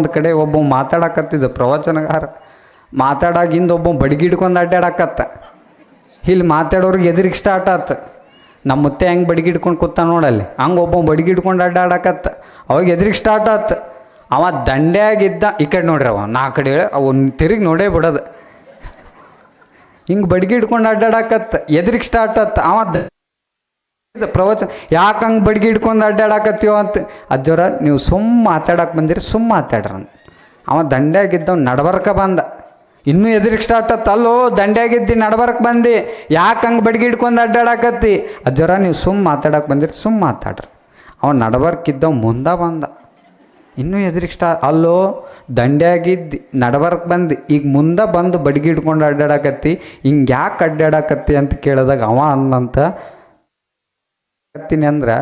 ಒಂದು ಕಡೆ ಒಬ್ಬ ಮಾತಾಡಕತ್ತಿದ್ದ ಪ್ರವಚನಗಾರ ಮಾತಾಡಾಗಿಂದ ಒಬ್ಬ ಬಡಗಿ ಹಿಡ್ಕೊಂಡು ಅಡ್ಡಾಡಕತ್ತ ಇಲ್ಲಿ ಮಾತಾಡೋರಿಗೆ ಎದುರಿಗೆ ಸ್ಟಾರ್ಟ್ ಆತ. ನಮ್ಮ ಮುತ್ತೆ ಹೆಂಗೆ ಬಡಗಿ ಹಿಡ್ಕೊಂಡು ಕೂತ ನೋಡಲ್ಲಿ? ಹಂಗೆ ಒಬ್ಬ ಬಡಗಿ ಹಿಡ್ಕೊಂಡು ಅಡ್ಡಾಡಕತ್ತ ಅವಾಗ ಎದುರಿಗೆ ಸ್ಟಾರ್ಟ್ ಆತ. ಅವ ದಂಡ್ಯಾಗಿದ್ದ, ಈ ಕಡೆ ನೋಡ್ರಿ ಅವ, ನಾ ಕಡೆ ಅವನ್ ತಿರುಗಿ ನೋಡೇ ಬಿಡೋದು. ಹಿಂಗೆ ಬಡಗಿ ಹಿಡ್ಕೊಂಡು ಅಡ್ಡಾಡಕತ್ತ ಎದುರಿಗೆ ಸ್ಟಾರ್ಟ್ ಆತ. ಅವ ಪ್ರವಚನ, ಯಾಕೆ ಹಂಗೆ ಬಡ್ಗಿ ಹಿಡ್ಕೊಂಡು ಅಡ್ಡಾಡಕತ್ತೀವೋ ಅಂತ. ಅಜ್ಜೋರ, ನೀವು ಸುಮ್ಮ ಮಾತಾಡಕ್ಕೆ ಬಂದಿರಿ ಸುಮ್ಮ ಮಾತಾಡ್ರ. ಅವ ದಂಡ್ಯಾಗಿದ್ದವ್ ನಡ್ಬರ್ಕ ಬಂದ. ಇನ್ನೂ ಎದುರಿಗೆ ಸ್ಟಾರ್ಟ್ ಅಲ್ಲೋ ದಂಡ್ಯಾಗಿದ್ದಿ ನಡ್ಬರ್ಕ ಬಂದು. ಯಾಕೆ ಹಂಗೆ ಬಡ್ಗಿ ಹಿಡ್ಕೊಂಡು ಅಡ್ಡಾಡಕತ್ತಿ? ಅಜ್ಜೋರ, ನೀವು ಸುಮ್ಮ ಮಾತಾಡಕ್ಕೆ ಬಂದಿರಿ ಸುಮ್ಮ ಮಾತಾಡ್ರಿ. ಅವ ನಡ್ಬರ್ಕಿದ್ದವ್ ಮುಂದೆ ಬಂದ. ಇನ್ನೂ ಎದುರಿಗೆ ಸ್ಟಾರ್ಟ್ ಅಲ್ಲೋ, ದಂಡ್ಯಾಗಿದ್ದು, ನಡಬರ್ಕ್ ಬಂದು. ಈಗ ಮುಂದೆ ಬಂದು ಬಡ್ಗಿ ಹಿಡ್ಕೊಂಡು ಅಡ್ಡಾಡಕತ್ತಿ. ಹಿಂಗೆ ಯಾಕೆ ಅಡ್ಡಾಡಕತ್ತಿ ಅಂತ ಕೇಳಿದಾಗ ಅವ ಅನ್ನಂತ ಕತ್ತೀನಿ ಅಂದ್ರೆ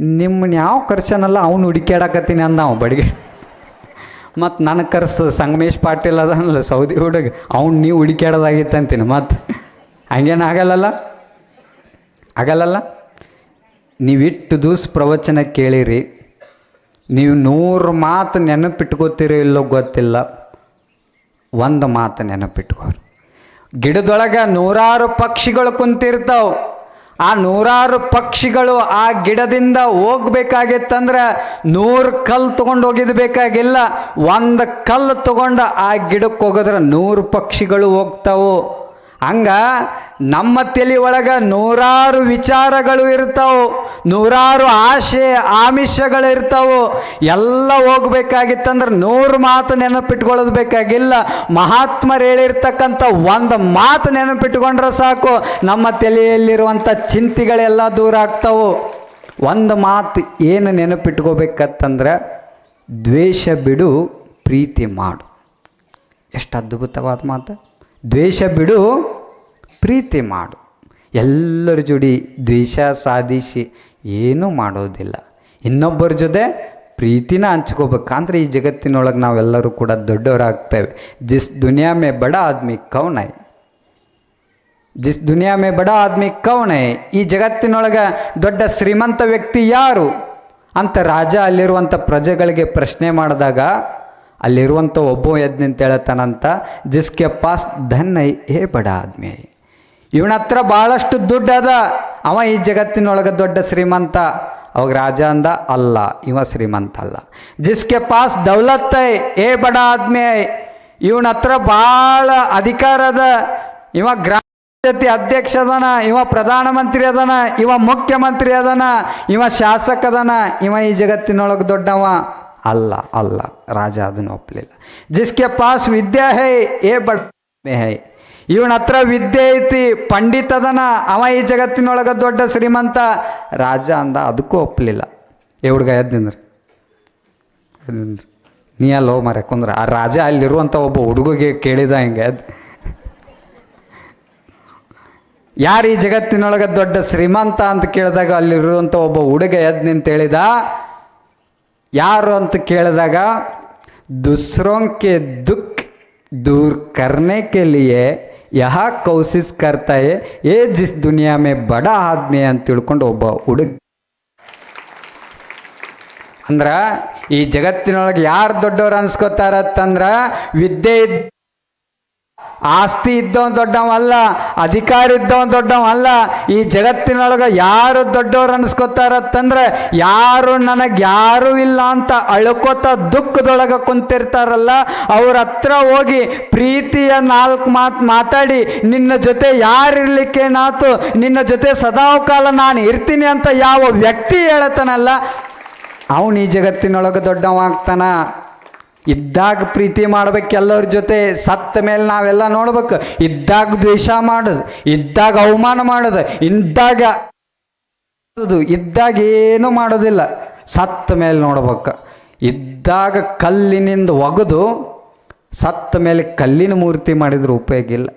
ನಿಮ್ಮನ್ನ ಯಾವ ಕರ್ಸನಲ್ಲ ಅವ್ನು ಹುಡುಕ್ಯಾಡಕತ್ತೀನಿ ಅಂದ ಅವ ಬಡಿಗೆ. ಮತ್ತು ನನಗೆ ಕರ್ಸ್ತದ ಸಂಗಮೇಶ್ ಪಾಟೀಲ್ ಅದನಲ್ಲ ಸೌದಿ ಹುಡುಗ, ಅವ್ನು ನೀವು ಹುಡುಕ್ಯಾಡೋದಾಗಿತ್ತು ಅಂತೀನಿ ಮತ್ತು ಹಂಗೇನು ಆಗಲ್ಲಲ್ಲ? ಆಗಲ್ಲಲ್ಲ? ನೀವಿಟ್ಟು ದೂಸ್ ಪ್ರವಚನ ಕೇಳಿರಿ. ನೀವು ನೂರು ಮಾತು ನೆನಪಿಟ್ಕೋತೀರೋ ಇಲ್ಲೋ ಗೊತ್ತಿಲ್ಲ. ಒಂದು ಮಾತು ನೆನಪಿಟ್ಕೋರಿ. ಗಿಡದೊಳಗೆ ನೂರಾರು ಪಕ್ಷಿಗಳು ಕುಂತಿರ್ತಾವ. ಆ ನೂರಾರು ಪಕ್ಷಿಗಳು ಆ ಗಿಡದಿಂದ ಹೋಗ್ಬೇಕಾಗಿತ್ತಂದ್ರೆ ನೂರು ಕಲ್ಲು ತೊಗೊಂಡು ಹೋಗಿದ್ ಬೇಕಾಗಿಲ್ಲ. ಒಂದು ಕಲ್ಲು ತೊಗೊಂಡು ಆ ಗಿಡಕ್ಕೆ ಹೋಗಿದ್ರೆ ನೂರು ಪಕ್ಷಿಗಳು ಹೋಗ್ತಾವು. ಹಂಗ ನಮ್ಮ ತಲೆ ಒಳಗೆ ನೂರಾರು ವಿಚಾರಗಳು ಇರ್ತಾವು, ನೂರಾರು ಆಶೆ, ಆಮಿಷಗಳು ಇರ್ತಾವು. ಎಲ್ಲ ಹೋಗ್ಬೇಕಾಗಿತ್ತಂದ್ರೆ ನೂರು ಮಾತು ನೆನಪಿಟ್ಕೊಳ್ಳೋದು ಬೇಕಾಗಿಲ್ಲ. ಮಹಾತ್ಮರು ಹೇಳಿರ್ತಕ್ಕಂಥ ಒಂದು ಮಾತು ನೆನಪಿಟ್ಕೊಂಡ್ರೆ ಸಾಕು. ನಮ್ಮ ತಲೆಯಲ್ಲಿರುವಂಥ ಚಿಂತೆಗಳೆಲ್ಲ ದೂರ ಆಗ್ತಾವು. ಒಂದು ಮಾತು ಏನು ನೆನಪಿಟ್ಕೋಬೇಕಂತಂದ್ರೆ, ದ್ವೇಷ ಬಿಡು, ಪ್ರೀತಿ ಮಾಡು. ಎಷ್ಟು ಅದ್ಭುತವಾದ ಮಾತು. ದ್ವೇಷ ಬಿಡು, ಪ್ರೀತಿ ಮಾಡು. ಎಲ್ಲರ ಜೋಡಿ ದ್ವೇಷ ಸಾಧಿಸಿ ಏನೂ ಮಾಡೋದಿಲ್ಲ. ಇನ್ನೊಬ್ಬರ ಜೊತೆ ಪ್ರೀತಿನ ಹಂಚ್ಕೋಬೇಕಂದ್ರೆ ಈ ಜಗತ್ತಿನೊಳಗೆ ನಾವೆಲ್ಲರೂ ಕೂಡ ದೊಡ್ಡವರಾಗ್ತೇವೆ. ಜಿಸ್ ದುನಿಯಾ ಮೇ ಬಡ ಆದ್ಮಿ ಕೌನೈ. ಜಿಸ್ ದುನಿಯಾ ಮೇ ಬಡ ಆದ್ಮಿ ಕೌನ್. ಈ ಜಗತ್ತಿನೊಳಗೆ ದೊಡ್ಡ ಶ್ರೀಮಂತ ವ್ಯಕ್ತಿ ಯಾರು? ಅಂತ ರಾಜ ಅಲ್ಲಿರುವಂಥ ಪ್ರಜೆಗಳಿಗೆ ಪ್ರಶ್ನೆ ಮಾಡಿದಾಗ ಅಲ್ಲಿರುವಂಥ ಒಬ್ಬ ಎದ್ದು ಅಂತ ಹೇಳ್ತಾನಂತ, ಜಿಸ್ಕೆ ಪಾಸ್ ಧನ್ ಹೇ ಬಡ ಆದ್ಮಿ. ಇವನ ಹತ್ರ ಭಾಳಷ್ಟು ದುಡ್ಡು ಅದ. ಅವ ಈ ಜಗತ್ತಿನೊಳಗೆ ದೊಡ್ಡ ಶ್ರೀಮಂತ. ಅವಾಗ ರಾಜ ಅಂದ, ಅಲ್ಲ, ಇವ ಶ್ರೀಮಂತ ಅಲ್ಲ. ಜಿಸ್ಕೆ ಪಾಸ್ ದೌಲತ್ ಏ ಬಡ ಆದ್ಮಿ. ಇವನ ಹತ್ರ ಭಾಳ ಅಧಿಕಾರ ಅದ. ಇವ ಗ್ರಾಮ ಪಂಚಾಯತಿ ಅಧ್ಯಕ್ಷ ಅದನ, ಇವ ಪ್ರಧಾನಮಂತ್ರಿ ಅದನ, ಇವ ಮುಖ್ಯಮಂತ್ರಿ ಅದನ, ಇವ ಶಾಸಕ ಅದನ, ಇವ ಈ ಜಗತ್ತಿನೊಳಗೆ ದೊಡ್ಡವ. ಅಲ್ಲ ಅಲ್ಲ, ರಾಜ ಅದನ್ನು ಒಪ್ಪಲಿಲ್ಲ. ಜಿಸ್ಕೆ ಪಾಸ್ ವಿದ್ಯಾ ಹೈ, ಏ ಬಟ್ ಮೇ ಹೈ. ಇವನ ಹತ್ರ ವಿದ್ಯೆ ಐತಿ, ಪಂಡಿತದನ, ಅವ ಈ ಜಗತ್ತಿನೊಳಗೆ ದೊಡ್ಡ ಶ್ರೀಮಂತ. ರಾಜ ಅಂದ, ಅದಕ್ಕೂ ಒಪ್ಪಲಿಲ್ಲ. ಏ ಹುಡುಗ ಎದ್ದಿಂದ್ರಿ ಎದ್ದಿಂದ್ರಿ ನೀ ಅಲ್ಲೋ ಮರೆ ಕುಂದ್ರ. ಆ ರಾಜ ಅಲ್ಲಿರುವಂಥ ಒಬ್ಬ ಹುಡುಗಿಗೆ ಕೇಳಿದ ಹಿಂಗೆ ಅದು ಯಾರು ಈ ಜಗತ್ತಿನೊಳಗೆ ದೊಡ್ಡ ಶ್ರೀಮಂತ? ಅಂತ ಕೇಳಿದಾಗ ಅಲ್ಲಿರುವಂಥ ಒಬ್ಬ ಹುಡುಗ ಎದ್ದು ನಿಂತ ಹೇಳಿದ ಯಾರು ಅಂತ ಕೇಳಿದಾಗ दूसरों के दुख दूर करने के लिए यह कोशिश करता है ये जिस दुनिया में बड़ा आदमी ಅಂತ ತಿಳ್ಕೊಂಡು ಒಬ್ಬ ಹುಡುಗ ಅಂದ್ರ ಈ ಜಗತ್ತಿನೊಳಗೆ ಯಾರು ದೊಡ್ಡವ್ರು ಅನ್ಸ್ಕೊತಾರತ್ತಂದ್ರ ವಿದ್ಯೆ ಇದ್ದ ಆಸ್ತಿ ಇದ್ದವನು ದೊಡ್ಡವಲ್ಲ ಅಧಿಕಾರ ಇದ್ದವನು ದೊಡ್ಡವಲ್ಲ ಈ ಜಗತ್ತಿನೊಳಗೆ ಯಾರು ದೊಡ್ಡವ್ರು ಅನ್ಸ್ಕೊತಾರತ್ತಂದ್ರೆ ಯಾರು ನನಗೆ ಯಾರು ಇಲ್ಲ ಅಂತ ಅಳ್ಕೋತ ದುಃಖದೊಳಗೆ ಕುಂತಿರ್ತಾರಲ್ಲ, ಅವ್ರ ಹತ್ರ ಹೋಗಿ ಪ್ರೀತಿಯ ನಾಲ್ಕು ಮಾತು ಮಾತಾಡಿ, ನಿನ್ನ ಜೊತೆ ಯಾರಿರ್ಲಿಕ್ಕೆ ನಾತು ನಿನ್ನ ಜೊತೆ ಸದಾಕಾಲ ನಾನು ಇರ್ತೀನಿ ಅಂತ ಯಾವ ವ್ಯಕ್ತಿ ಹೇಳ್ತಾನಲ್ಲ, ಅವನು ಈ ಜಗತ್ತಿನೊಳಗೆ ದೊಡ್ಡವ ಆಗ್ತಾನ. ಇದ್ದಾಗ ಪ್ರೀತಿ ಮಾಡ್ಬೇಕು ಎಲ್ಲರ ಜೊತೆ, ಸತ್ತ ಮೇಲೆ ನಾವೆಲ್ಲ ನೋಡ್ಬೇಕು. ಇದ್ದಾಗ ದ್ವೇಷ ಮಾಡೋದು, ಇದ್ದಾಗ ಅವಮಾನ ಮಾಡೋದು, ಇದ್ದಾಗ ಇದ್ದಾಗ ಏನೂ ಮಾಡೋದಿಲ್ಲ. ಸತ್ತ ಮೇಲೆ ನೋಡ್ಬೇಕು. ಇದ್ದಾಗ ಕಲ್ಲಿನಿಂದ ಒಗೆದು, ಸತ್ತ ಮೇಲೆ ಕಲ್ಲಿನ ಮೂರ್ತಿ ಮಾಡಿದ್ರೆ ಉಪಯೋಗ ಇಲ್ಲ.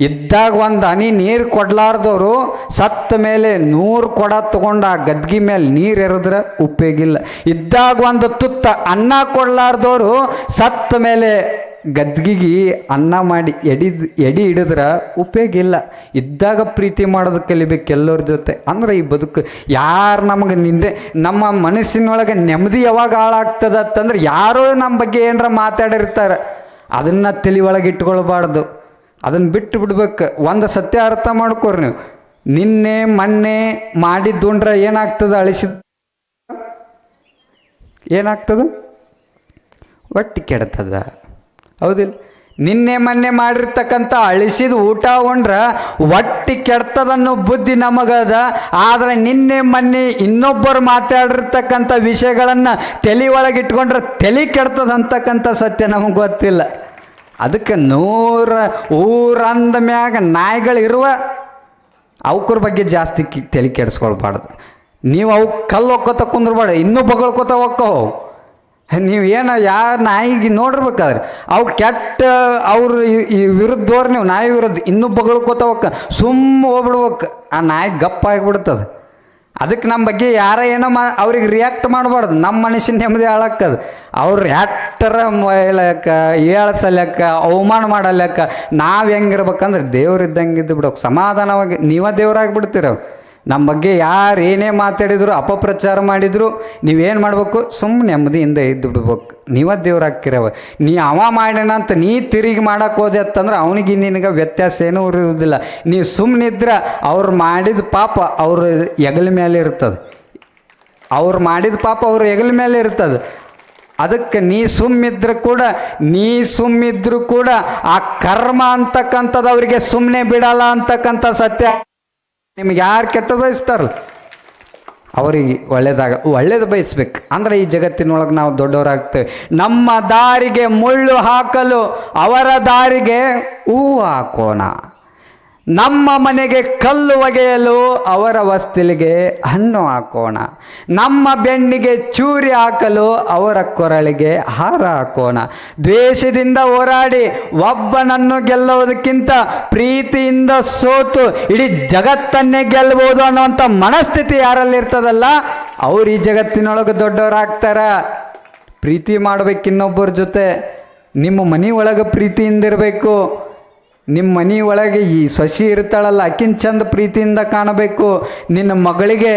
ಇದ್ದಾಗ ಒಂದು ಹನಿ ನೀರು ಕೊಡ್ಲಾರ್ದವರು ಸತ್ತ ಮೇಲೆ ನೂರು ಕೊಡ ತಗೊಂಡು ಆ ಗದ್ಗಿ ಮೇಲೆ ನೀರು ಎರೆದ್ರೆ ಉಪ್ಪೇಗಿಲ್ಲ ಇದ್ದಾಗ ಒಂದು ತುತ್ತ ಅನ್ನ ಕೊಡ್ಲಾರ್ದವರು ಸತ್ತ ಮೇಲೆ ಗದ್ಗಿಗೆ ಅನ್ನ ಮಾಡಿ ಎಡಿ ಎಡಿ ಹಿಡಿದ್ರೆ ಉಪಯೋಗ ಇದ್ದಾಗ ಪ್ರೀತಿ ಮಾಡೋದು ಕಲಿಬೇಕು ಎಲ್ಲರ ಜೊತೆ. ಅಂದ್ರೆ ಈ ಬದುಕು ಯಾರು ನಮಗೆ ನಿಂದೆ, ನಮ್ಮ ಮನಸ್ಸಿನೊಳಗೆ ನೆಮ್ಮದಿ ಯಾವಾಗ ಹಾಳಾಗ್ತದ ಅಂತಂದ್ರೆ ಯಾರೋ ನಮ್ಮ ಬಗ್ಗೆ ಏನರ ಮಾತಾಡಿರ್ತಾರೆ. ಅದನ್ನು ತಲೆ ಒಳಗೆ ಇಟ್ಕೊಳ್ಬಾರ್ದು. ಅದನ್ನು ಬಿಟ್ಟು ಬಿಡ್ಬೇಕು. ಒಂದು ಸತ್ಯ ಅರ್ಥ ಮಾಡ್ಕೋರಿ ನೀವು. ನಿನ್ನೆ, ಮೊನ್ನೆ ಮಾಡಿದ್ದುಂಡ್ರೆ ಏನಾಗ್ತದೆ ಅಳಿಸಿದ? ಏನಾಗ್ತದೆ? ಒಟ್ಟು ಕೆಡ್ತದ. ಹೌದಿಲ್ಲ. ನಿನ್ನೆ, ಮೊನ್ನೆ ಮಾಡಿರ್ತಕ್ಕಂಥ ಅಳಿಸಿದ ಊಟ ಉಂಡ್ರೆ ಒಟ್ಟಿ ಕೆಡ್ತದನ್ನೋ ಬುದ್ಧಿ ನಮಗದ. ಆದರೆ ನಿನ್ನೆ, ಮೊನ್ನೆ ಇನ್ನೊಬ್ಬರು ಮಾತಾಡಿರ್ತಕ್ಕಂಥ ವಿಷಯಗಳನ್ನು ತಲೆ ಒಳಗಿಟ್ಕೊಂಡ್ರೆ ತಲೆ ಕೆಡ್ತದಂತಕ್ಕಂಥ ಸತ್ಯ ನಮಗೆ ಗೊತ್ತಿಲ್ಲ. ಅದಕ್ಕೆ ನೂರ ಊರಂದ ಮ್ಯಾಗ ನಾಯಿಗಳಿರುವ ಅವಕ್ರ ಬಗ್ಗೆ ಜಾಸ್ತಿ ತಲೆ ಕೆಡಿಸ್ಕೊಳ್ಬಾರ್ದು. ನೀವು ಅವು ಕಲ್ಲು ಒಕ್ಕೋತ ಕುಂದ್ರಬಾರ್ದು ಇನ್ನೂ ಬಗಳ್ಕೋತ ಒಕ್ಕೋ ನೀವು ಏನು ಯಾರ ನಾಯಿಗೆ ನೋಡಿರ್ಬೇಕಾದ್ರೆ ಅವು ಕೆಟ್ಟ ಅವ್ರ ಈ ವಿರುದ್ಧವ್ರು ನೀವು ನಾಯಿ ವಿರುದ್ಧ ಇನ್ನೂ ಬಗಳ್ಕೋತ ಒಕ್ಕ ಸುಮ್ಮ ಹೋಗ್ಬಿಡ್ಬೇಕು. ಆ ನಾಯಿ ಗಪ್ಪ ಆಗಿಬಿಡ್ತದೆ ಅದಕ್ಕೆ ನಮ್ಮ ಬಗ್ಗೆ ಯಾರ ಏನೋ ಮಾ ಅವ್ರಿಗೆ ರಿಯಾಕ್ಟ್ ಮಾಡಬಾರ್ದು. ನಮ್ಮ ಮನುಷ್ಯನ ನೆಮ್ಮದಿ ಹಾಳಕ್ಕದು ಅವ್ರು ಯಾಕ್ಟರ ಮೈಲಕ್ಕ ಏಳ್ಸಲ್ಯಕ್ಕ ಅವಮಾನ ಮಾಡಲಕ್ಕ ನಾವು ಹೆಂಗಿರ್ಬೇಕಂದ್ರೆ ದೇವ್ರು ಇದ್ದಂಗೆ ಇದ್ದು ಬಿಡೋಕೆ ಸಮಾಧಾನವಾಗಿ ನೀವೇ ದೇವ್ರಾಗಿ ಬಿಡ್ತೀರ. ನಮ್ಮ ಬಗ್ಗೆ ಯಾರು ಏನೇ ಮಾತಾಡಿದ್ರು, ಅಪಪ್ರಚಾರ ಮಾಡಿದ್ರು, ನೀವೇನು ಮಾಡಬೇಕು? ಸುಮ್ಮನೆ ನೆಮ್ಮದಿಯಿಂದ ಇದ್ದು ಬಿಡ್ಬೇಕು. ನೀವೇ ದೇವ್ರಾಗ್ತಿರವ ನೀ ಅವ ಮಾಡ್ಯಾನ ಅಂತ ನೀ ತಿರುಗಿ ಮಾಡಕ್ಕೆ ಹೋದೆ ಅಂತಂದ್ರೆ ಅವನಿಗೆ ನಿನಗೆ ವ್ಯತ್ಯಾಸ ಏನೂ ಇರುವುದಿಲ್ಲ ನೀ ಸುಮ್ಮನಿದ್ರೆ ಅವ್ರು ಮಾಡಿದ ಪಾಪ ಅವ್ರ ಹೆಗಲ ಮೇಲೆ ಇರ್ತದೆ. ಅವ್ರು ಮಾಡಿದ ಪಾಪ ಅವ್ರ ಹೆಗಲ ಮೇಲೆ ಇರ್ತದೆ. ಅದಕ್ಕೆ ನೀ ಸುಮ್ಮಿದ್ರು ಕೂಡ, ನೀ ಸುಮ್ಮಿದ್ರು ಕೂಡ ಆ ಕರ್ಮ ಅಂತಕ್ಕಂಥದ್ದು ಅವರಿಗೆ ಸುಮ್ಮನೆ ಬಿಡಲ್ಲ ಅಂತಕ್ಕಂಥ ಸತ್ಯ. ನಿಮ್ಗೆ ಯಾರು ಕೆಟ್ಟ ಬಯಸ್ತಾರಲ್ಲ? ಅವರಿಗೆ ಒಳ್ಳೇದಾಗ, ಒಳ್ಳೇದು ಬಯಸ್ಬೇಕು. ಅಂದ್ರೆ ಈ ಜಗತ್ತಿನೊಳಗೆ ನಾವು ದೊಡ್ಡವರಾಗ್ತೇವೆ. ನಮ್ಮ ದಾರಿಗೆ ಮುಳ್ಳು ಹಾಕಲು ಅವರ ದಾರಿಗೆ ಹೂವು ಹಾಕೋಣ. ನಮ್ಮ ಮನೆಗೆ ಕಲ್ಲು ಒಗೆಯಲು ಅವರ ವಸ್ತಿಲಿಗೆ ಹಣ್ಣು ಹಾಕೋಣ. ನಮ್ಮ ಬೆಣ್ಣಿಗೆ ಚೂರಿ ಹಾಕಲು ಅವರ ಕೊರಳಿಗೆ ಹಾರ ಹಾಕೋಣ. ದ್ವೇಷದಿಂದ ಹೋರಾಡಿ, ಒಬ್ಬನನ್ನು ಗೆಲ್ಲುವುದಕ್ಕಿಂತ ಪ್ರೀತಿಯಿಂದ ಸೋತು, ಇಡೀ ಜಗತ್ತನ್ನೇ ಗೆಲ್ಲಬಹುದು ಅನ್ನುವಂಥ ಮನಸ್ಥಿತಿ ಯಾರಲ್ಲಿ ಇರ್ತದಲ್ಲ, ಅವ್ರು ಈ ಜಗತ್ತಿನೊಳಗೆ ದೊಡ್ಡವರಾಗ್ತಾರ. ಪ್ರೀತಿ ಮಾಡ್ಬೇಕು ಇನ್ನೊಬ್ಬರ ಜೊತೆ, ನಿಮ್ಮ ಮನೆ ಒಳಗೆ ಪ್ರೀತಿಯಿಂದ ಇರಬೇಕು ನಿಮ್ಮ ಮನೆ ಒಳಗೆ ಈ ಸೊಸಿ ಇರ್ತಾಳಲ್ಲ ಆಕಿನ ಚಂದ ಪ್ರೀತಿಯಿಂದ ಕಾಣಬೇಕು. ನಿನ್ನ ಮಗಳಿಗೆ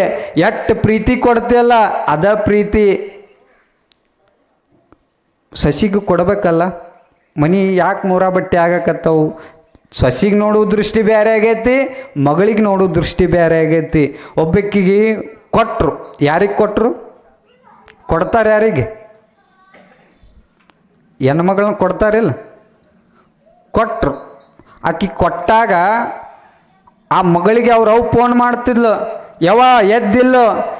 ಎಷ್ಟು ಪ್ರೀತಿ ಕೊಡ್ತೀಯಲ್ಲ, ಅದ ಪ್ರೀತಿ ಸಸಿಗೆ ಕೊಡಬೇಕಲ್ಲ? ಮನಿ ಯಾಕೆ ಮೂರ ಬಟ್ಟೆ ಆಗಕತ್ತವು? ಸಸಿಗೆ ನೋಡೋ ದೃಷ್ಟಿ ಬೇರೆ ಆಗೈತಿ, ಮಗಳಿಗೆ ನೋಡೋ ದೃಷ್ಟಿ ಬೇರೆ ಆಗೈತಿ. ಒಬ್ಬಕ್ಕಿಗೆ ಕೊಟ್ಟರು ಯಾರಿಗೆ ಕೊಟ್ಟರು ಕೊಡ್ತಾರೆ ಯಾರಿಗೆ? ಹೆಣ್ಮಗಳನ್ನ ಕೊಡ್ತಾರಿಲ್ಲ. ಕೊಟ್ಟರು ಆಕಿ ಕೊಟ್ಟಾಗ ಆ ಮಗಳಿಗೆ ಅವ್ರು ಅವು ಫೋನ್ ಮಾಡ್ತಿದ್ಲು. ಯಾವ ಎದ್ದಿಲ್ಲ?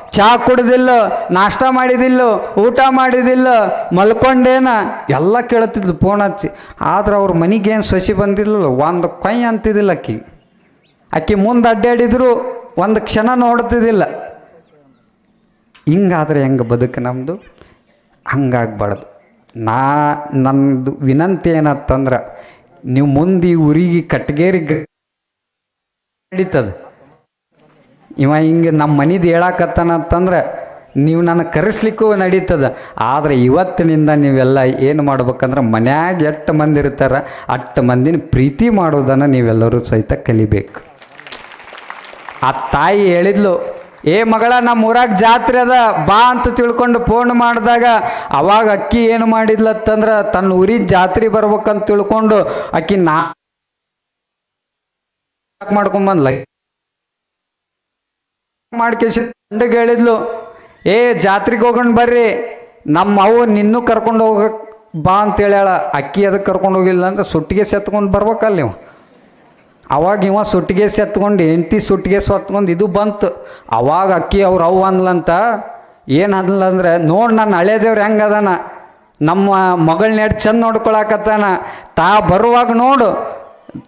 ಚಹಾ ಕುಡ್ದಿಲ್ಲ? ನಾಷ್ಟ ಮಾಡಿದಿಲ್ಲ? ಊಟ ಮಾಡಿದಿಲ್ಲ? ಮಲ್ಕೊಂಡೇನ? ಎಲ್ಲ ಕೇಳ್ತಿದ್ಲು ಫೋನ್ ಹಚ್ಚಿ. ಆದ್ರೆ ಅವ್ರ ಮನೆಗೇನು ಸೊಸಿ ಬಂದಿಲ್ಲ ಒಂದು ಕೊಯ್ ಅಂತಿದ್ದಿಲ್ಲ ಅಕ್ಕಿ ಅಕ್ಕಿ ಮುಂದೆ ಅಡ್ಡಾಡಿದ್ರು, ಒಂದು ಕ್ಷಣ ನೋಡ್ತಿದ್ದಿಲ್ಲ. ಹಿಂಗಾದ್ರೆ ಹೆಂಗೆ ಬದುಕು ನಮ್ಮದು ಹಂಗಾಗ್ಬಾರ್ದು. ನಾ ನಮ್ಮದು ವಿನಂತಿ ಏನತ್ತಂದ್ರೆ ನೀವು ಮುಂದೆ ಈ ಊರಿಗೆ ಕಟ್ಗೇರಿ ನಡೀತದ. ಇವ ಹಿಂಗೆ ನಮ್ಮ ಮನಿದು ಹೇಳಾಕತ್ತಾನಂತಂದ್ರೆ ನೀವು ನನ್ನ ಕರೆಸ್ಲಿಕ್ಕೂ ನಡೀತದ. ಆದರೆ ಇವತ್ತಿನಿಂದ ನೀವೆಲ್ಲ ಏನು ಮಾಡ್ಬೇಕಂದ್ರೆ ಮನ್ಯಾಗ ಎಷ್ಟು ಮಂದಿ ಇರ್ತಾರ, ಅಷ್ಟು ಮಂದಿನ ಪ್ರೀತಿ ಮಾಡೋದನ್ನು ನೀವೆಲ್ಲರೂ ಸಹಿತ ಕಲಿಬೇಕು. ಆ ತಾಯಿ ಹೇಳಿದ್ಲು ಏ ಮಗಳ ನಮ್ಮ ಊರಾಗ ಜಾತ್ರೆ ಅದ, ಬಾ ಅಂತ ತಿಳ್ಕೊಂಡು ಫೋನ್ ಮಾಡಿದಾಗ ಅವಾಗ ಅಕ್ಕಿ ಏನು ಮಾಡಿದ್ಲತ್ತಂದ್ರೆ ತನ್ನ ಊರಿನ ಜಾತ್ರೆ ಬರ್ಬೇಕಂತ ತಿಳ್ಕೊಂಡು ಅಕ್ಕಿ ನಾ ಮಾಡ್ಕೊಂಬಂದ್ಲ ಮಾಡ್ಕೇಸಿ ಹೇಳಿದ್ಲು, ಏ ಜಾತ್ರೆಗೆ ಹೋಗೋಣ ಬರ್ರಿ ನಮ್ಮ ಅವು ನಿನ್ನೂ ಕರ್ಕೊಂಡು ಹೋಗಕ್ ಬಾ ಅಂತ ಹೇಳ್ಯಾಳ, ಅಕ್ಕಿ ಅದಕ್ಕೆ ಕರ್ಕೊಂಡು ಹೋಗಿಲ್ಲ ಅಂದ್ರೆ ಸುಟ್ಟಿಗೆ ಸೆತ್ಕೊಂಡು ಬರ್ಬೇಕಲ್ಲ ನೀವು. ಅವಾಗ ಇವ ಸುಟ್ಟಿಗೆ ಸೆತ್ಕೊಂಡು, ಹೆಂಡ್ತಿ ಸುಟ್ಟಿಗೆ ಸತ್ಕೊಂಡು, ಇದು ಬಂತು. ಅವಾಗ ಅಕ್ಕಿ ಅವ್ರು ಅವು ಅಂದ್ಲಂತ, ಏನು ಅನ್ಲಂದ್ರೆ ನೋಡಿ ನನ್ನ ಹಳೆ ದೇವ್ರು ಹೆಂಗೆ ಅದಾನ. ನಮ್ಮ ಮಗಳನ್ನ ಎರಡು ಚಂದ ನೋಡ್ಕೊಳಕತ್ತಾನ. ತಾ ಬರುವಾಗ ನೋಡು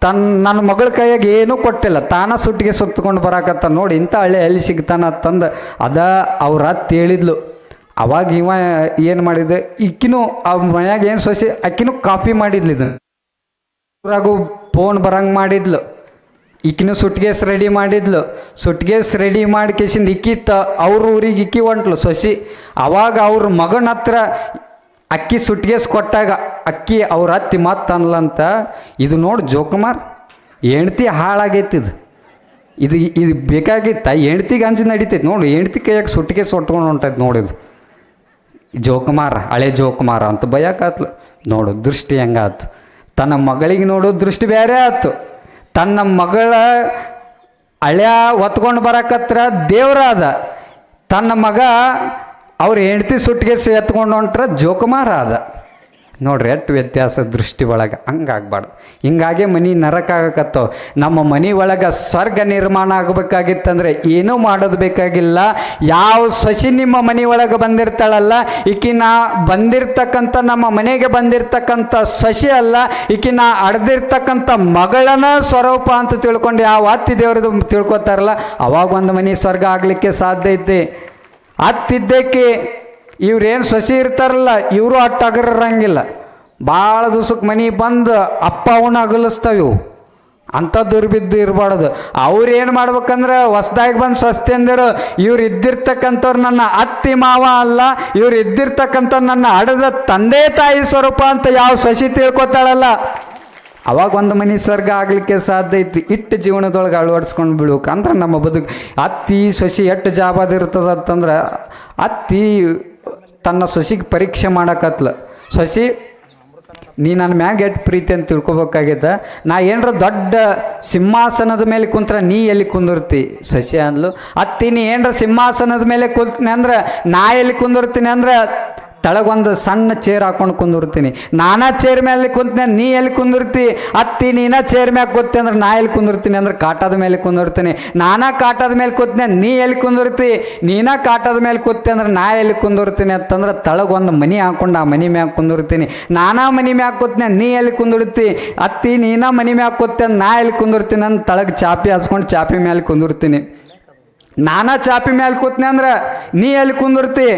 ತನ್ನ ನನ್ನ ಮಗಳ ಕೈಯಾಗ ಏನೂ ಕೊಟ್ಟಿಲ್ಲ. ತಾನ ಸುಟ್ಟಿಗೆ ಸುತ್ತಕೊಂಡು ಬರಾಕತ್ತ ನೋಡಿ ಇಂಥ ಹಳ್ಳಿ ಅಲ್ಲಿ ಸಿಗ್ತಾನ ಅಂತಂದು ಅದ ಅವ್ರ ಹೇಳಿದ್ಲು. ಅವಾಗ ಇವ ಏನು ಮಾಡಿದೆ ಇಕ್ಕಿನೂ ಅವ್ರ ಮನ್ಯಾಗ ಏನು ಸೋಸಿ, ಅಕ್ಕಿನೂ ಕಾಪಿ ಮಾಡಿದ್ಲು ಇದನ್ನು. ಫೋನ್ ಬರಂಗೆ ಮಾಡಿದ್ಲು. ಈಕಿನೂ ಸುಟ್ಗೇಸ್ ರೆಡಿ ಮಾಡಿದ್ಲು. ಸುಟ್ಗೇಸ್ ರೆಡಿ ಮಾಡಿ ಕೇಸಿಂದ ಇಕ್ಕಿತ್ತ ಅವ್ರ ಊರಿಗೆ ಇಕ್ಕಿ ಹೊಂಟ್ಲು. ಸೊಸಿ, ಅವಾಗ ಅವ್ರ ಮಗನ ಹತ್ರ ಅಕ್ಕಿ ಸುಟ್ಗೇಸ್ ಕೊಟ್ಟಾಗ, ಅಕ್ಕಿ ಅವ್ರ ಅತ್ತಿ ಮತ್ತೆ ಅನ್ಲಂತ, ಇದು ನೋಡಿ ಜೋಕುಮಾರ್ ಹೆಂಡ್ತಿ ಹಾಳಾಗೈತಿ ಇದು. ಇದು ಬೇಕಾಗಿತ್ತ? ಹೆಂಡ್ತಿಗೆ ಅಂಜಿ ನಡೀತೈತಿ. ನೋಡಿ ಹೆಂಡ್ತಿ ಕೈಯಾಗ ಸುಟ್ಗೇಸ್ ಹೊಟ್ಕೊಂಡು ಹೊಂಟೈತಿ ನೋಡಿದು ಜೋಕುಮಾರ, ಹಳೆ ಜೋಕುಮಾರ ಅಂತ ಭಯಕಾತ್ಲು ನೋಡು, ದೃಷ್ಟಿ ಹೆಂಗಾತು ತನ್ನ ಮಗಳಿಗೆ ನೋಡೋ ದೃಷ್ಟಿ ಬೇರೆ ಆಯ್ತು. ತನ್ನ ಮಗಳ ಹಳ್ಯ ಹೊತ್ಕೊಂಡು ಬರಕತ್ರ ದೇವರಾದ. ತನ್ನ ಮಗ ಅವ್ರ ಹೆಂಡತಿ ಸುಟ್ಟಿಗೆ ಎತ್ಕೊಂಡು ಹೊಂಟ್ರ ಜೋಕುಮಾರ ಅದ ನೋಡ್ರಿ ಎಷ್ಟು ವ್ಯತ್ಯಾಸ ದೃಷ್ಟಿ ಒಳಗೆ? ಹಂಗಾಗ್ಬಾರ್ದು. ಹಿಂಗಾಗಿ ಮನೆ ನರಕ ಆಗಕತ್ತವ ನಮ್ಮ ಮನೆ ಒಳಗೆ ಸ್ವರ್ಗ ನಿರ್ಮಾಣ ಆಗಬೇಕಾಗಿತ್ತಂದ್ರೆ ಏನೂ ಮಾಡೋದು ಬೇಕಾಗಿಲ್ಲ. ಯಾವ ಸಸಿ ನಿಮ್ಮ ಮನೆ ಒಳಗೆ ಬಂದಿರ್ತಾಳಲ್ಲ, ಈಕಿನ ಬಂದಿರ್ತಕ್ಕಂಥ ನಮ್ಮ ಮನೆಗೆ ಬಂದಿರ್ತಕ್ಕಂಥ ಸಸಿ ಅಲ್ಲ, ಈಕಿನ ಅಡ್ದಿರ್ತಕ್ಕಂಥ ಮಗಳನ ಸ್ವರೂಪ ಅಂತ ತಿಳ್ಕೊಂಡು ಯಾವ ಅತ್ತಿ ದೇವ್ರದ್ದು ತಿಳ್ಕೊತಾರಲ್ಲ, ಅವಾಗ ಒಂದು ಮನೆ ಸ್ವರ್ಗ ಆಗಲಿಕ್ಕೆ ಸಾಧ್ಯ ಐತಿ. ಅತ್ತಿದ್ದಕ್ಕೆ ಇವ್ರೇನು ಸಸಿ ಇರ್ತಾರಲ್ಲ, ಇವರು ಅಟ್ಟು ಅಗರಂಗಿಲ್ಲ ಭಾಳ ದಿವ್ಸಕ್ಕೆ ಮನೆ ಬಂದು ಅಪ್ಪ ಅವನ್ನ ಅಗಲಿಸ್ತಾವ ಇವು. ಅಂಥ ದುರ್ಬಿದ್ದು ಇರಬಾರ್ದು. ಅವ್ರು ಏನು ಮಾಡ್ಬೇಕಂದ್ರೆ ಹೊಸ್ದಾಗಿ ಬಂದು ಸ್ವಸ್ತಿ ಅಂದಿರು, ಇವ್ರು ಇದ್ದಿರ್ತಕ್ಕಂಥವ್ರು ನನ್ನ ಅತ್ತಿ ಮಾವ ಅಲ್ಲ, ಇವ್ರು ಇದ್ದಿರ್ತಕ್ಕಂಥ ನನ್ನ ಅಡದ ತಂದೆ ತಾಯಿ ಸ್ವರೂಪ ಅಂತ ಯಾವ ಸಸಿ ತಿಳ್ಕೊತಾಳಲ್ಲ. ಅವಾಗ ಒಂದು ಮನೆ ಸ್ವರ್ಗ ಆಗಲಿಕ್ಕೆ ಸಾಧ್ಯ ಐತಿ ಇಟ್ಟು ಜೀವನದೊಳಗೆ ಅಳವಡಿಸ್ಕೊಂಡು ಬಿಡ್ಬೇಕು ಅಂದ್ರೆ ನಮ್ಮ ಬದುಕು ಅತ್ತಿ ಸಸಿ ಎಷ್ಟು ಜಾಬಾದ ಇರ್ತದ ಅಂತಂದ್ರೆ ಅತ್ತಿ ತನ್ನ ಸೊಸಿಗೆ ಪರೀಕ್ಷೆ ಮಾಡಕತ್ಲ. ಸೊಸಿ, ನೀ ನನ್ನ ಮ್ಯಾಗ ಎಟ್ ಪ್ರೀತಿ ಅಂತ ತಿಳ್ಕೊಬೇಕಾಗೈತ? ನಾ ಏನರ ದೊಡ್ಡ ಸಿಂಹಾಸನದ ಮೇಲೆ ಕುಂತ್ರ ನೀ ಎಲ್ಲಿ ಕುಂದಿರ್ತಿ? ಸಸಿ ಅಂದ್ಲು. ಅತ್ತಿ, ನೀ ಏನರ ಸಿಂಹಾಸನದ ಮೇಲೆ ಕುಂತ್ನಿ ಅಂದ್ರೆ ನಾ ಎಲ್ಲಿ ಕುಂದಿರ್ತೀನಿ ಅಂದ್ರೆ ತಳಗೊಂದು ಸಣ್ಣ ಚೇರ್ ಹಾಕೊಂಡು ಕುಂದಿರ್ತೀನಿ ನಾನಾ ಚೇರ್ ಮೇಲೆ ಕುಂತಿನ, ನೀ ಎಲ್ಲಿ ಕುಂದಿರ್ತಿ ಅತ್ತಿ, ನೀನ ಚೇರ್ ಮ್ಯಾಗ ಕೂತಿ ಅಂದ್ರೆ ನಾ ಎಲ್ಲಿ ಕುಂದಿರ್ತೀನಿ ಅಂದ್ರೆ ಕಾಟದ ಮೇಲೆ ಕುಂದಿರ್ತೀನಿ ನಾನಾ ಕಾಟದ ಮೇಲೆ ಕೂತಿನ, ನೀ ಎಲ್ಲಿ ಕುಂದಿರ್ತಿ ನೀನ ಕಾಟದ ಮೇಲೆ ಕೂತಿ ಅಂದ್ರೆ ನಾ ಎಲ್ಲಿ ಕುಂದಿರ್ತೀನಿ ಅಂತಂದ್ರೆ ತಳಗೊಂದು ಮನಿ ಹಾಕೊಂಡು ಆ ಮನಿ ಮ್ಯಾಗ ಕುಂದಿರ್ತೀನಿ ನಾನಾ ಮನಿ ಮ್ಯಾಗ ಕೂತಿನ, ನೀ ಎಲ್ಲಿ ಕುಂದಿರ್ತಿ ಅತ್ತಿ, ನೀನ ಮನಿ ಮ್ಯಾಗ ಕೂತಿ ಅಂದ್ರೆ ನಾ ಎಲ್ಲಿ ಕುಂದಿರ್ತೀನಿ ಅಂತ ತಳಗ್ ಚಾಪಿ ಹಚ್ಕೊಂಡು ಚಾಪಿ ಮೇಲೆ ಕುಂದಿರ್ತೀನಿ ನಾನಾ ಚಾಪಿ ಮೇಲೆ ಕೂತ್ನೆ ಅಂದ್ರೆ ನೀ ಎಲ್ಲಿ ಕುಂದಿರ್ತಿ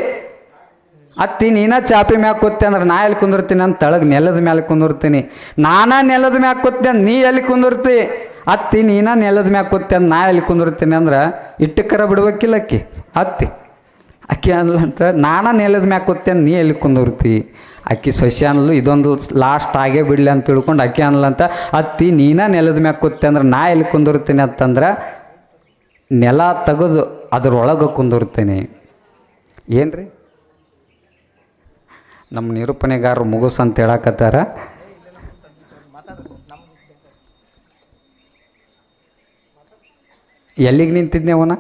ಅತ್ತಿ, ನೀನ ಚಾಪಿ ಮ್ಯಾಗ ಕೂತ್ತೆ ಅಂದ್ರೆ ನಾ ಎಲ್ಲಿ ಕುಂದಿರ್ತೀನಿ ಅಂತ ತಳಗ್ ನೆಲದ ಮೇಲೆ ಕುಂದಿರ್ತೀನಿ. ನಾನಾ ನೆಲದ ಕೂತ್ತೆ ಅಂದ್ರೆ ನೀ ಎಲ್ಲಿ ಕುಂದಿರ್ತಿ? ಅತ್ತಿ, ನೀನ ನೆಲದ ಮ್ಯಾಗ ಕೂತ್ತೆ ಅಂದ್ರೆ ನಾ ಎಲ್ಲಿ ಕುಂದಿರ್ತೀನಿ ಅಂದ್ರೆ ಇಟ್ಟಕ್ಕರ ಬಿಡ್ಬೇಕಿಲ್ಲ ಅಕ್ಕಿ. ಅತ್ತಿ, ಅಕ್ಕಿ ಅನ್ಲಂತ ನಾನಾ ನೆಲದ ಮ್ಯಾಗ ಅಂದ್ರೆ ನೀ ಎಲ್ಲಿ ಕುಂದಿರ್ತಿ? ಅಕ್ಕಿ ಸೊಸೆ ಅನ್ಲು, ಇದೊಂದು ಲಾಸ್ಟ್ ಆಗೇ ಬಿಡ್ಲಿ ಅಂತ ತಿಳ್ಕೊಂಡು ಅಕ್ಕಿ ಅನ್ಲಂತ ಅತ್ತಿ, ನೀನ ನೆಲದ ಮ್ಯಾಗ ಕೂತ್ತೆ ಅಂದ್ರೆ ನಾ ಎಲ್ಲಿ ಕುಂದಿರ್ತೀನಿ ಅಂತಂದ್ರೆ ನೆಲ ತೆಗೆದು ಅದ್ರೊಳಗೆ ಕುಂದಿರ್ತೀನಿ. ಏನ್ರಿ? ನಮ್ಮ ನಿರೂಪಣೆಗಾರರು ಮುಗುಸು ಅಂತ ಹೇಳಕತ್ತಾರ. ಎಲ್ಲಿಗೆ ನಿಂತಿದ್ನೆ ಅವನ?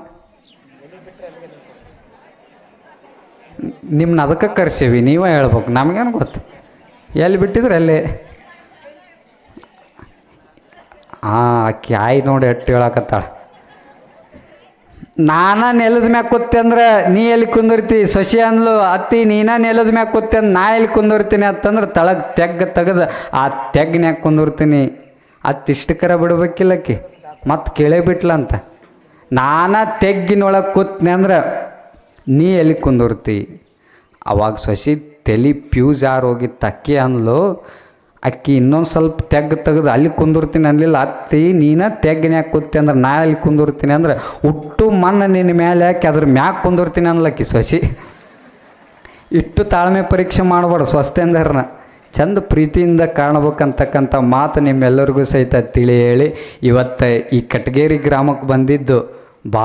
ನಿಮ್ಮನ್ನ ಅದಕ್ಕೆ ಕರ್ಸೀವಿ, ನೀವೇ ಹೇಳ್ಬೇಕು, ನಮಗೇನು ಗೊತ್ತು? ಎಲ್ಲಿ ಬಿಟ್ಟಿದ್ರೆ ಅಲ್ಲಿ. ಹಾಂ ಆಕಿ ಆಯ್ ನೋಡಿ ಎಟ್ಟು ಹೇಳಕತ್ತಾಳ. ನಾನ ನೆಲದ ಮ್ಯಾಗ ಕೂತೆ ಅಂದ್ರೆ ನೀ ಎಲ್ಲಿ ಕುಂದಿರ್ತಿ? ಸೊಸಿ ಅಂದ್ಲು, ಅತ್ತಿ, ನೀನ ನೆಲದ ಮ್ಯಾಗ ಕೂತೆ ಅಂದ್ರೆ ನಾ ಎಲ್ಲಿ ಕುಂದಿರ್ತೀನಿ ಅಂತಂದ್ರೆ ತಳಗ್ ತೆಗ್ ತೆಗೆದು ಆ ತೆಗ್ನ್ಯಾಗ ಕುಂದಿರ್ತೀನಿ. ಅತ್ತಿಷ್ಟಕರ ಬಿಡ್ಬೇಕಿಲ್ಲಕ್ಕಿ ಮತ್ತೆ ಕೇಳೇ ಬಿಟ್ಲಂತ ನಾನ ತೆಗ್ಗಿನೊಳಗೆ ಕೂತ್ನೆ ಅಂದ್ರೆ ನೀ ಎಲ್ಲಿ ಕುಂದಿರ್ತಿ? ಅವಾಗ ಸೊಸಿ ತಲೆ ಪ್ಯೂಸ್ ಯಾರು ಹೋಗಿ ತಕ್ಕಿ ಅಂದ್ಲು ಅಕ್ಕಿ ಇನ್ನೊಂದು ಸ್ವಲ್ಪ ತೆಗ್ ತೆಗೆದು ಅಲ್ಲಿ ಕುಂದಿರ್ತೀನಿ ಅನ್ಲಿಲ್ಲ, ಅತ್ತಿ, ನೀನು ತೆಗ್ಗಿನ ಕೂತಿ ಅಂದ್ರೆ ನಾ ಅಲ್ಲಿ ಕುಂದಿರ್ತೀನಿ ಅಂದ್ರೆ ಹುಟ್ಟು ಮಣ್ಣು ನಿನ್ನ ಮೇಲೆ ಹಾಕಿ ಅದ್ರ ಮ್ಯಾಗ ಕುಂದಿರ್ತೀನಿ ಅನ್ಲಕ್ಕಿ ಸೊಸಿ. ಇಟ್ಟು ತಾಳ್ಮೆ ಪರೀಕ್ಷೆ ಮಾಡಬಾರ್ದು ಸ್ವಸ್ಥೆಂದರ್ನ ಚಂದ ಪ್ರೀತಿಯಿಂದ ಕಾಣಬೇಕಂತಕ್ಕಂಥ ಮಾತು ನಿಮ್ಮೆಲ್ಲರಿಗೂ ಸಹಿತ ತಿಳಿ ಹೇಳಿ. ಇವತ್ತು ಈ ಕಟಗೇರಿ ಗ್ರಾಮಕ್ಕೆ ಬಂದಿದ್ದು ಬಾ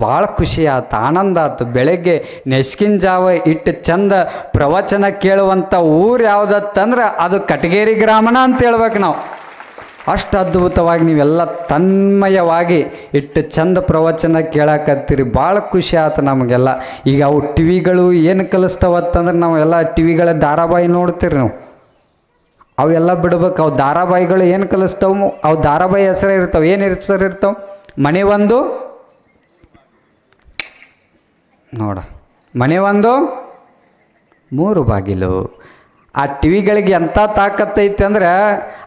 ಭಾಳ ಖುಷಿ ಆಯ್ತು ಆನಂದ ಆಯ್ತು ಬೆಳಗ್ಗೆ ನೆಸ್ಕಿನ ಜಾವ ಇಟ್ಟು ಚಂದ ಪ್ರವಚನ ಕೇಳುವಂಥ ಊರು ಯಾವುದತ್ತಂದ್ರೆ ಅದು ಕಟಗೇರಿ ಗ್ರಾಮನ ಅಂತ ಹೇಳ್ಬೇಕು ನಾವು. ಅಷ್ಟು ಅದ್ಭುತವಾಗಿ ನೀವೆಲ್ಲ ತನ್ಮಯವಾಗಿ ಇಟ್ಟು ಚಂದ ಪ್ರವಚನ ಕೇಳಕತ್ತೀರಿ. ಭಾಳ ಖುಷಿ ಆಯ್ತು ನಮಗೆಲ್ಲ. ಈಗ ಅವು ಟಿವಿಗಳು ಏನು ಕಲಿಸ್ತಾವತ್ತಂದ್ರೆ ನಾವೆಲ್ಲ ಟಿವಿಗಳ ಧಾರಾವಾಹಿ ನೋಡ್ತೀರಿ ನಾವು. ಅವೆಲ್ಲ ಬಿಡ್ಬೇಕು. ಅವು ಧಾರಾವಾಹಿಗಳು ಏನು ಕಲಿಸ್ತಾವು ಅವು ಧಾರಾವಾಹಿ ಹೆಸರು ಇರ್ತಾವೆ. ಏನು ಹೆಸರು ಇರ್ತಾವೆ? ಮನೆ ಒಂದು ನೋಡ. ಮನೆ ಒಂದು, ಮೂರು ಬಾಗಿಲು. ಆ ಟಿವಿಗಳಿಗೆ ಎಂಥ ತಾಕತ್ತೈತೆ ಅಂದ್ರೆ,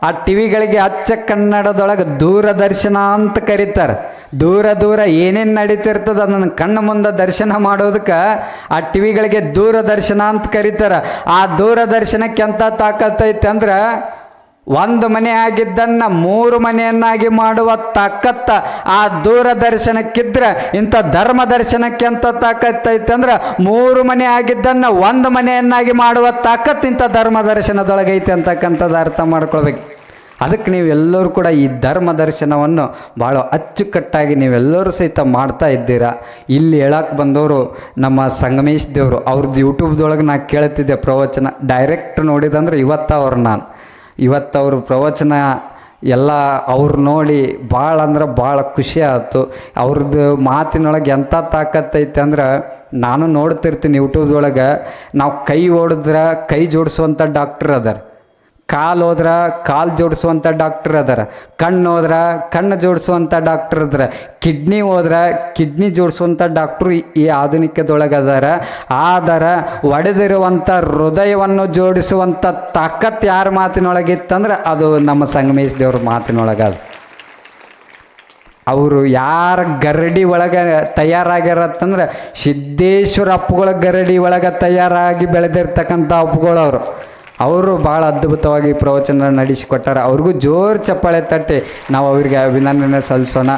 ಆ ಟಿವಿಗಳಿಗೆ ಅಚ್ಚ ಕನ್ನಡದೊಳಗೆ ದೂರದರ್ಶನ ಅಂತ ಕರೀತಾರೆ. ದೂರ ದೂರ ಏನೇನು ನಡೀತಿರ್ತದ ನನ್ನ ಕಣ್ಣು ಮುಂದೆ ದರ್ಶನ ಮಾಡೋದಕ್ಕೆ ಆ ಟಿವಿಗಳಿಗೆ ದೂರದರ್ಶನ ಅಂತ ಕರೀತಾರೆ. ಆ ದೂರದರ್ಶನಕ್ಕೆ ಎಂಥ ತಾಕತ್ತೈತೆ ಅಂದ್ರೆ ಒಂದು ಮನೆ ಆಗಿದ್ದನ್ನ ಮೂರು ಮನೆಯನ್ನಾಗಿ ಮಾಡುವ ತಾಕತ್ತ ಆ ದೂರದರ್ಶನಕ್ಕಿದ್ರೆ ಇಂಥ ಧರ್ಮ ದರ್ಶನಕ್ಕೆ ಅಂತ ತಾಕತ್ ಐತಂದ್ರೆ ಮೂರು ಮನೆ ಆಗಿದ್ದನ್ನ ಒಂದು ಮನೆಯನ್ನಾಗಿ ಮಾಡುವ ತಾಕತ್ತು ಇಂಥ ಧರ್ಮ ದರ್ಶನದೊಳಗೈತೆ ಅಂತಕ್ಕಂಥದ್ದು ಅರ್ಥ ಮಾಡ್ಕೊಳ್ಬೇಕು. ಅದಕ್ಕೆ ನೀವೆಲ್ಲರೂ ಕೂಡ ಈ ಧರ್ಮ ದರ್ಶನವನ್ನು ಭಾಳ ಅಚ್ಚುಕಟ್ಟಾಗಿ ನೀವೆಲ್ಲರೂ ಸಹಿತ ಮಾಡ್ತಾ ಇದ್ದೀರಾ. ಇಲ್ಲಿ ಹೇಳಕ್ಕೆ ಬಂದವರು ನಮ್ಮ ಸಂಗಮೇಶ್ ದೇವರು ಅವ್ರದ್ದು ಯೂಟ್ಯೂಬ್ದೊಳಗೆ ನಾನು ಕೇಳ್ತಿದ್ದೆ ಪ್ರವಚನ. ಡೈರೆಕ್ಟ್ ನೋಡಿದಂದ್ರೆ ಇವತ್ತ ಅವ್ರು ನಾನು. ಇವತ್ತು ಅವ್ರ ಪ್ರವಚನ ಎಲ್ಲ ಅವ್ರು ನೋಡಿ ಭಾಳ ಅಂದ್ರೆ ಭಾಳ ಖುಷಿ ಆಯ್ತು. ಅವ್ರದ್ದು ಮಾತಿನೊಳಗೆ ಎಂಥ ತಾಕತ್ತೈತೆ ಅಂದ್ರೆ ನಾನು ನೋಡ್ತಿರ್ತೀನಿ ಯೂಟ್ಯೂಬ್ದೊಳಗೆ ನಾವು ಕೈ ಓಡಿದ್ರೆ ಕೈ ಜೋಡಿಸುವಂಥ ಡಾಕ್ಟ್ರ್ ಅದಾರ. ಕಾಲು ಹೋದ್ರ ಕಾಲು ಜೋಡಿಸುವಂಥ ಡಾಕ್ಟರ್ ಅದಾರ ಕಣ್ಣು ಹೋದ್ರ ಕಣ್ಣು ಜೋಡಿಸುವಂಥ ಡಾಕ್ಟರ್ ಅದರ, ಕಿಡ್ನಿ ಹೋದ್ರ ಕಿಡ್ನಿ ಜೋಡಿಸುವಂಥ ಡಾಕ್ಟ್ರು ಈ- ಆಧುನಿಕದೊಳಗೆ ಅದಾರ ಆದರ ಒಡೆದಿರುವಂಥ ಹೃದಯವನ್ನು ಜೋಡಿಸುವಂಥ ತಾಕತ್ ಯಾರ ಮಾತಿನೊಳಗಿತ್ತಂದ್ರೆ ಅದು ನಮ್ಮ ಸಂಗಮೇಶ್ ದೇವ್ರ ಮಾತಿನೊಳಗೆ ಅವರು ಯಾರ ಗರಡಿ ಒಳಗೆ ತಯಾರಾಗಿರತ್ತಂದ್ರೆ ಸಿದ್ದೇಶ್ವರ ಅಪ್ಪುಗಳ ಗರಡಿ ಒಳಗೆ ತಯಾರಾಗಿ ಬೆಳೆದಿರ್ತಕ್ಕಂಥ ಅಪ್ಪುಗಳವರು. ಅವರು ಭಾಳ ಅದ್ಭುತವಾಗಿ ಪ್ರವಚನ ನಡೆಸಿಕೊಟ್ಟಾರ. ಅವ್ರಿಗೂ ಜೋರು ಚಪ್ಪಾಳೆ ತಟ್ಟಿ. ನಾವು ಅವರಿಗೆ ಅಭಿನಂದನೆ ಸಲ್ಲಿಸೋಣ.